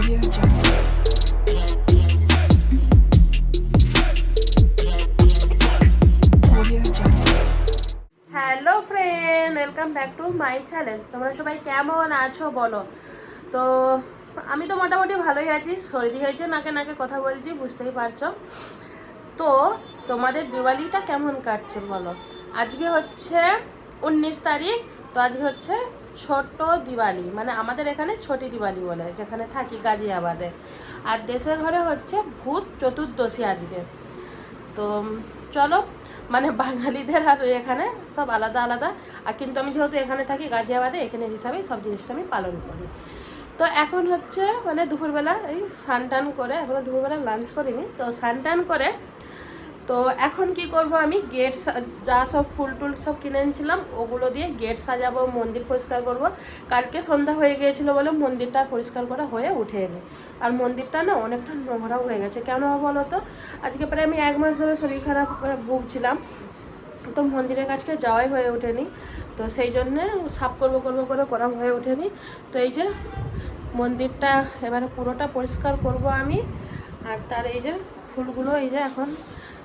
Hello friend welcome back to my channel তোমরা সবাই কেমন আছো বলো? তো আমি তো মোটামুটি ভালোই আছি। সর্দি হয়েছে, নাকে নাকে কথা বলছি, বুঝতেই পারছ। তো তোমাদের দিওয়ালিটা কেমন কাটছে বলো? আজকে হচ্ছে উনিশ তারিখ, তো আজকে হচ্ছে ছোট দিওয়ালি মানে আমাদের এখানে ছোটি দিওয়ালি বলে, যেখানে থাকি গাজিয়াবাদে। আর দেশের ঘরে হচ্ছে ভূত চতুর্দশী আজকে। তো, চলো মানে বাঙালিদের আর এখানে সব আলাদা আলাদা। আর কিন্তু আমি যেহেতু এখানে থাকি গাজিয়াবাদে, এখানে হিসাবেই সব জিনিসটা আমি পালন করি। তো এখন হচ্ছে মানে দুপুরবেলা এই স্নান টান করে, এখনও দুপুরবেলা লাঞ্চ করিনি। তো স্নান টান করে তো এখন কি করব আমি? গেট যা সব ফুল টুল সব কিনে এনেছিলাম, ওগুলো দিয়ে গেট সাজাবো, মন্দির পরিষ্কার করব। কালকে সন্ধ্যা হয়ে গিয়েছিল বলে মন্দিরটা পরিষ্কার করা হয়ে উঠে এনে আর মন্দিরটা না অনেকটা নোংরাও হয়ে গেছে। কেন বলো তো? আজকে প্রায় আমি এক মাস ধরে শরীর খারাপ ভুগছিলাম। তো মন্দিরের কাছকে যাওয়াই হয়ে ওঠেনি। তো সেই জন্যে সাফ করব করব করে করা হয়ে ওঠেনি। তো এই যে মন্দিরটা এবারে পুরোটা পরিষ্কার করব আমি। আর তার এই যে ফুলগুলো এই যে এখন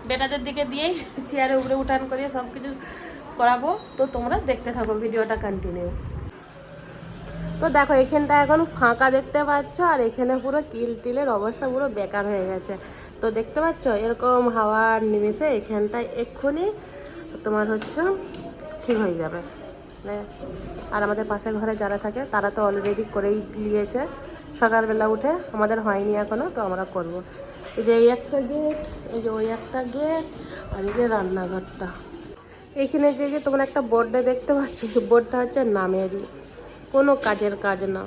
বেটাদের দিকে দিয়েই চেয়ারে উপরে উঠান করিয়ে সব কিছু করাবো। তো তোমরা দেখতে থাকো ভিডিওটা কন্টিনিউ তো দেখো, এখানটা এখন ফাঁকা দেখতে পাচ্ছ, আর এখানে পুরো তিল টিলের অবস্থা পুরো বেকার হয়ে গেছে। তো দেখতে পাচ্ছ, এরকম হাওয়ার নিমেষে এখানটায় এক্ষুনি তোমার হচ্ছে ঠিক হয়ে যাবে। আর আমাদের পাশের ঘরে যারা থাকে, তারা তো অলরেডি করেই নিয়েছে সকালবেলা উঠে আমাদের হয়নি এখনও তো আমরা করব। যে এই একটা গেট এই যে ওই একটা গেট আর এই যে রান্নাঘরটা। এইখানে যে যে তোমরা একটা বোর্ডে দেখতে পাচ্ছ বোর্ডটা হচ্ছে নামেরই। কোনো কাজের কাজ না।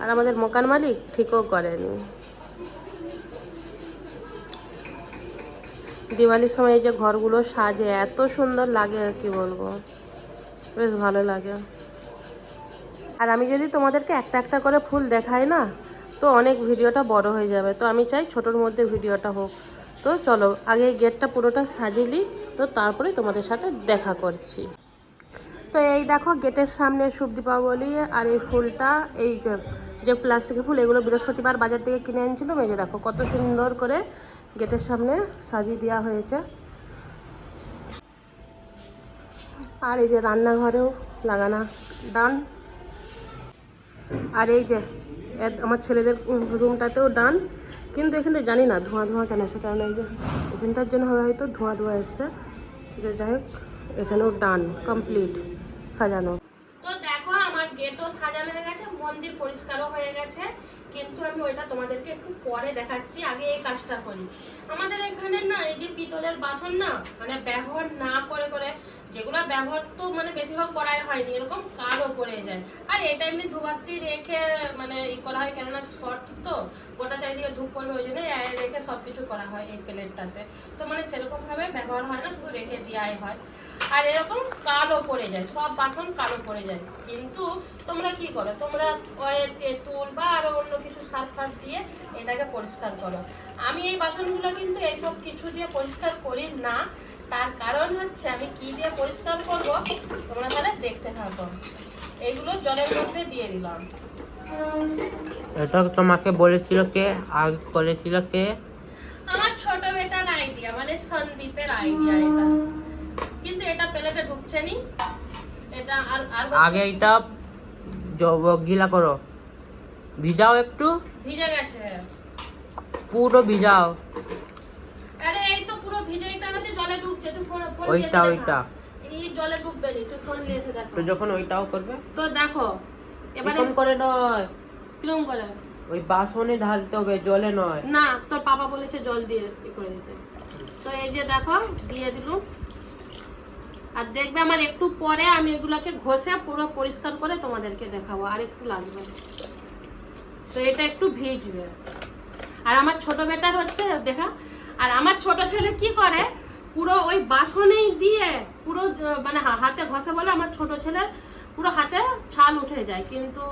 আর আমাদের মকান মালিক ঠিকও করেনি। দিওয়ালির সময় এই যে ঘরগুলো সাজে, এত সুন্দর লাগে কি বলব। বেশ ভালো লাগে। আর আমি যদি তোমাদেরকে একটা একটা করে ফুল দেখাই না তো অনেক ভিডিওটা বড় হয়ে যাবে। তো আমি চাই ছোটোর মধ্যে ভিডিওটা হোক। তো চলো, আগে গেটটা পুরোটা সাজিয়ে তো তারপরে তোমাদের সাথে দেখা করছি। তো এই দেখো গেটের সামনে শুভ দীপাবলি আর এই ফুলটা, এই যে যে প্লাস্টিকের ফুল, এগুলো বৃহস্পতিবার বাজার থেকে কিনে আনছিলাম এই যে দেখো কত সুন্দর করে গেটের সামনে সাজিয়ে দেওয়া হয়েছে। আর এই যে রান্নাঘরেও লাগানো, ডান। আর এই যে আমার ছেলেদের রুমটাতেও ডান। কিন্তু এখানে জানি না ধোঁয়া ধোঁয়া কেন আসে কারণ এই যে এখানটার জন্য হয়তো ধোঁয়া ধোঁয়া এসছে। যে যাই হোক, এখানেও ডান কমপ্লিট সাজানো। তো দেখো আমার গেটও সাজানো হয়ে গেছে, মন্দির পরিষ্কারও হয়ে গেছে। কিন্তু আমি ওইটা তোমাদেরকে একটু পরে দেখাচ্ছি, আগে এই কাজটা করি। আমাদের এখানে না, এই যে পিতলের বাসন না মানে ব্যবহার না করে করে যেগুলো ব্যবহার তো মানে বেশিরভাগ করাই হয়নি, এরকম কালো পড়ে যায়। আর এটা এমনি ধুবাতি রেখে মানে ই করা হয়, কেননা শর্ট তো, গোটা চারিদিকে ধূপ পড়বে ওই জন্য রেখে সব কিছু করা হয় এই প্লেটটাতে। তো মানে সেরকমভাবে ব্যবহার হয় না, শুধু রেখে দেওয়াই হয়। আর এরকম কালো পড়ে যায়, সব বাসন কালো পড়ে যায়। কিন্তু তোমরা কি করো, তোমরা তেঁতুল বা আরও অন্য কিছু সার ফার দিয়ে এটাকে পরিষ্কার করো। আমি এই বাসনগুলো কিন্তু এইসব কিছু দিয়ে পরিষ্কার করি না তার কারণ হচ্ছে আমি কি দিয়ে পরিষ্কার করব? তোমরা তাহলে দেখতে থাকো। এইগুলো জলের মধ্যে দিয়ে দিলাম। এটা তোমাকে বলেছিল কে? আগে করেছিল কে? আমার ছোট বেটার আইডিয়া মানে সন্দীপের আইডিয়া এটা। কিন্তু এটা প্লেটে ঢুকছে নি। এটা আর আর আগে এটা জব- গিলা করো। ভিজাও একটু। ভিজে গেছে। পুরো ভিজাও। আরে এই তো পুরো ভিজেইটা গেছে জলে ডুবছে তুই ফোন ফোন ওইটা ওইটা। এই জলে ডুববে নি তুই ফোন নিয়ে এসে দেখো। তো যখন ওইটাও করবে? তো দেখো এবারে এরকম করে নয়? কিরম করে? ওই বাসনে ঢালতে হবে জলে নয়। না তোর পাপা বলেছে জল দিয়ে ই করে দিতে। তো এই যে দেখো দিয়ে দিলুম আর দেখবে আমার একটু পরে আমি এগুলাকে ঘষে পুরো পরিষ্কার করে তোমাদেরকে দেখাবো আর একটু লাগবে। তো এটা একটু ভিজবে। আর আমার ছোট বেটার হচ্ছে দেখা আর আমার ছোট ছেলে কি করে? পুরো ওই বাসনেই দিয়ে পুরো মানে হাতে ঘষে বলে আমার ছোট ছেলের পুরো হাতে ছাল উঠে যায়। কিন্তু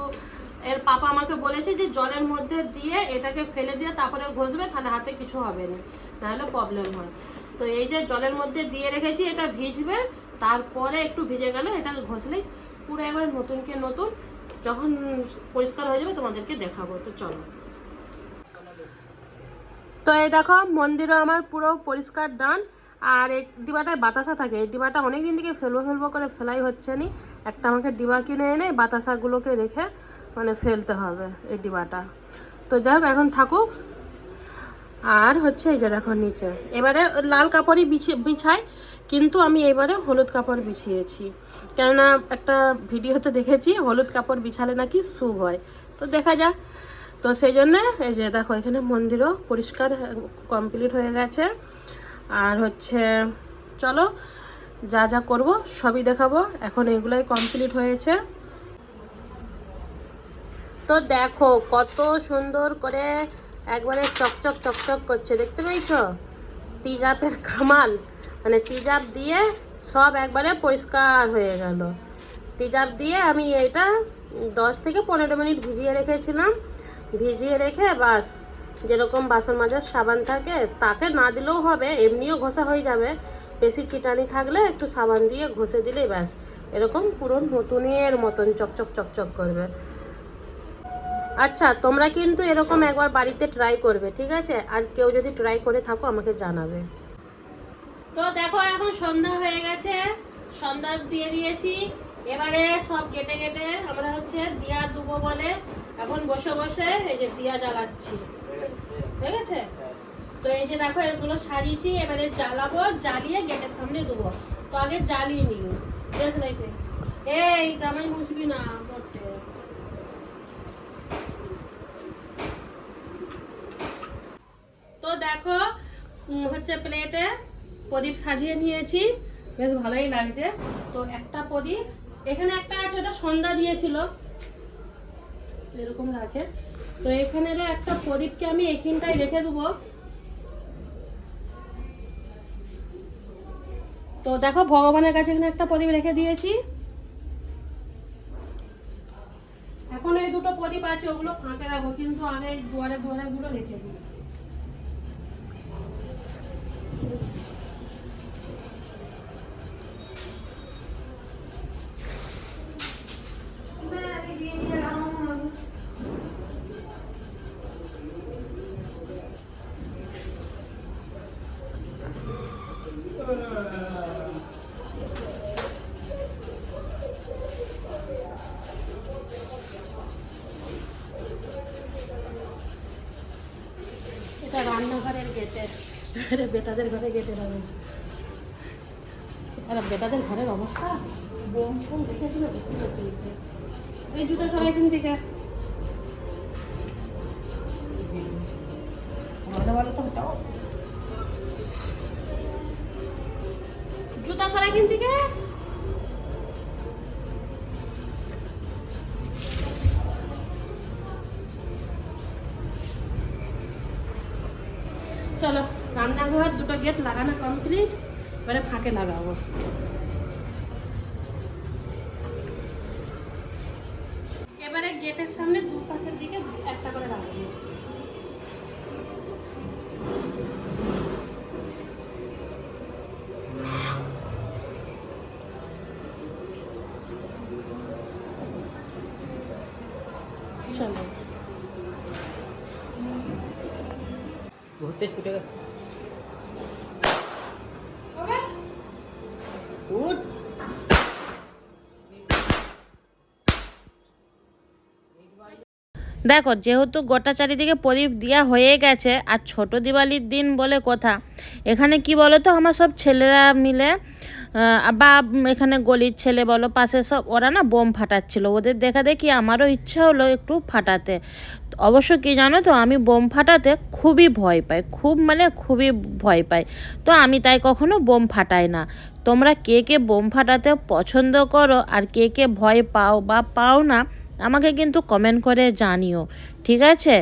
এর পাপা আমাকে বলেছে যে জলের মধ্যে দিয়ে এটাকে ফেলে দিয়ে তারপরে ঘষবে, তাহলে হাতে কিছু হবে না, নাহলে প্রবলেম হয়। তো এই যে জলের মধ্যে দিয়ে রেখেছি, এটা ভিজবে, তারপরে একটু ভিজে গেলে এটা ঘষলেই পুরো একবার নতুনকে নতুন, যখন পরিষ্কার হয়ে যাবে তোমাদেরকে দেখাবো। তো চলো। তো এই দেখো, মন্দিরও আমার পুরো পরিষ্কার দান আর এই ডিবাটায় বাতাসা থাকে। এই ডিবাটা অনেক দিন থেকে ফেলব ফেলব করে ফেলাই হচ্ছে নি। একটা আমাকে ডিবা কিনে এনে বাতাসাগুলোকে রেখে মানে ফেলতে হবে এই ডিবাটা তো যাই হোক, এখন থাকুক। আর হচ্ছে এই যে দেখো নিচে। এবারে লাল কাপড়ই বিছাই, কিন্তু আমি এবারে হলুদ কাপড় বিছিয়েছি। কেননা একটা ভিডিওতে দেখেছি, হলুদ কাপড় বিছালে নাকি শুভ হয়। তো দেখা যাক। তো সেই জন্যে এই যে দেখো, এখানে মন্দিরও পরিষ্কার কমপ্লিট হয়ে গেছে। আর হচ্ছে, চলো, যা যা করব সবই দেখাবো। এখন এগুলোই কমপ্লিট হয়েছে। তো দেখো, কত সুন্দর করে একবারে চকচক চকচক করছে, দেখতে পেয়েছ? তিজাপের কামাল মানে তিজাপ দিয়ে সব একবারে পরিষ্কার হয়ে গেল। তিজাপ দিয়ে আমি এটা দশ থেকে পনেরো মিনিট ভিজিয়ে রেখেছিলাম। ভিজিয়ে রেখে বাস। যেরকম বাসন মাজার, সাবান থাকে তাকে না দিলেও হবে, এমনিও ঘষা হয়ে যাবে। বেশি চিটানি থাকলে একটু সাবান দিয়ে ঘষে দিলেই ব্যাস। এরকম পুরো নতুনের মতন চকচক চকচক করবে। আচ্ছা তোমরা কিন্তু এরকম একবার বাড়িতে ট্রাই করবে, ঠিক আছে? আর কেউ যদি ট্রাই করে থাকো, আমাকে জানাবে। তো দেখো, এখন সন্ধ্যা হয়ে গেছে। সন্ধ্যা দিয়ে দিয়েছি। এবারে সব কেটে কেটে আমরা হচ্ছে দিয়া দুবো বলে এখন বসে বসে এই যে দিয়া জ্বালাচ্ছি। হয়ে গেছে? তো এই যে দেখো, এগুলো সাজিয়েছি, এবারে জ্বালাবো, জ্বালিয়ে গেটের সামনে দেবো তো আগে জ্বালিয়ে নিও। বেশ রাইতে এই, জামাই মুছবি না তো দেখো হচ্ছে প্লেটে প্রদীপ সাজিয়ে নিয়েছি। বেশ ভালোই লাগছে। তো একটা প্রদীপ, এখানে একটা আছে, ওটা সন্ধ্যা দিয়েছিল। এরকম রাখে। তো এখানে একটা প্রদীপকে আমি এখানটাই রেখে দেবো। তো দেখো, ভগবানের কাছে এখানে একটা প্রদীপ রেখে দিয়েছি। এখন এই দুটো প্রদীপ আছে, ওগুলো ফাঁকে রাখো কিন্তু আগে দুয়ারে দুয়ারে গুলো রেখে দিই। এটা রান্নাঘরের গেটে। আরে বেটাদের ঘরে গেটে যাবে আরে বেটাদের ঘরের অবস্থা? বোম ফোম দেখে দিলে এই জুতো সরাই এখান থেকে। সরাই এখান থেকে? চলো, রান্নাঘর, দুটো গেট লাগানো কমপ্লিট এবারে ফাঁকে লাগাবো। এবারে গেটের সামনে দু পাশের দিকে একটা করে রাখব। চলো। ছুটে গেছে উঠ দেখো, যেহেতু গোটা চারিদিকে প্রদীপ দেওয়া হয়ে গেছে আর ছোট দিওয়ালির দিন বলে কথা, এখানে কি বলো তো আমার সব ছেলেরা মিলে বা এখানে গলির ছেলে বলো, পাশে সব, ওরা না বোম ফাটাচ্ছিল। ওদের দেখা দেখি আমারও ইচ্ছা হলো একটু ফাটাতে। অবশ্য কি জানো তো, আমি বোম ফাটাতে খুবই ভয় পাই, খুব মানে খুবই ভয় পাই। তো আমি তাই কখনো বোম ফাটাই না। তোমরা কে কে বোম ফাটাতে পছন্দ করো আর কে কে ভয় পাও বা পাও না আমাকে কিন্তু কমেন্ট করে জানিও, ঠিক আছে?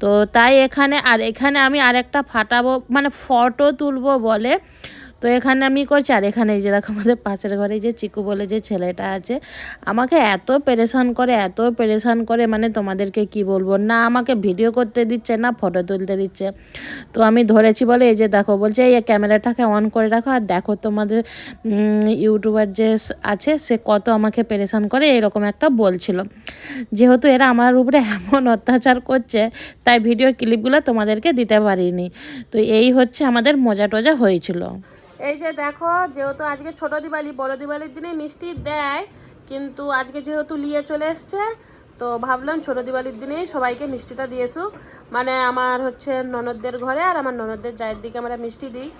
তো তাই এখানে, আর এখানে আমি আরেকটা ফাটাবো মানে ফটো তুলবো বলে, তো এখানে আমি করছি। আর এখানে এই যে দেখো আমাদের পাশের ঘরে যে চিকু বলে যে ছেলেটা আছে, আমাকে এত পেরেশান করে, এত পেরেশান করে মানে তোমাদেরকে কি বলব? না আমাকে ভিডিও করতে দিচ্ছে, না ফটো তুলতে দিচ্ছে। তো আমি ধরেছি বলে এই যে দেখো, বলছে এই ক্যামেরাটাকে অন করে রাখো, আর দেখো তোমাদের ইউটিউবার যে আছে, সে কত আমাকে পেরেশান করে, এরকম একটা বলছিল। যেহেতু এরা আমার উপরে এমন অত্যাচার করছে, তাই ভিডিও ক্লিপগুলো তোমাদেরকে দিতে পারিনি। তো এই হচ্ছে আমাদের মজা টজা হয়েছিল। এই যে দেখো, যেহেতু আজকে ছোট দিওয়ালি, বড় দিওয়ালির দিনে মিষ্টি দেয়, কিন্তু আজকে যেহেতু নিয়ে চলে এসছে, তো ভাবলাম ছোট দিওয়ালির দিনেই সবাইকে মিষ্টিটা দিয়েছু মানে আমার হচ্ছে ননদদের ঘরে আর আমার ননদদের জায়ের দিকে আমরা মিষ্টি দিই।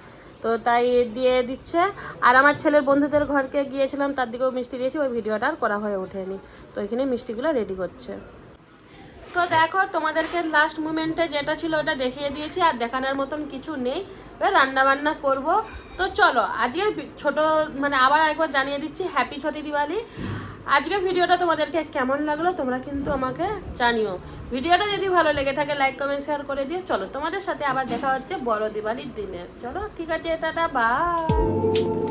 তো তাই দিয়ে দিচ্ছে। আর আমার ছেলের বন্ধুদের ঘরকে গিয়েছিলাম, তার দিকেও মিষ্টি দিয়েছি, ওই ভিডিওটা আর করা হয়ে ওঠেনি। তো এখানে মিষ্টিগুলো রেডি করছে। তো দেখো, তোমাদেরকে লাস্ট মুমেন্টে যেটা ছিল ওটা দেখিয়ে দিয়েছি, আর দেখানোর মতন কিছু নেই। এবার রান্না বান্না করব। তো চলো আজকে ছোট মানে আবার একবার জানিয়ে দিচ্ছি হ্যাপি ছোটি দিওয়ালি আজকে ভিডিওটা তোমাদেরকে কেমন লাগল তোমরা কিন্তু আমাকে জানিও। ভিডিওটা যদি ভালো লেগে থাকে লাইক কমেন্ট শেয়ার করে দিও। চলো তোমাদের সাথে আবার দেখা হচ্ছে বড় দিওয়ালির দিনে। চলো, ঠিক আছে, টাটা বাই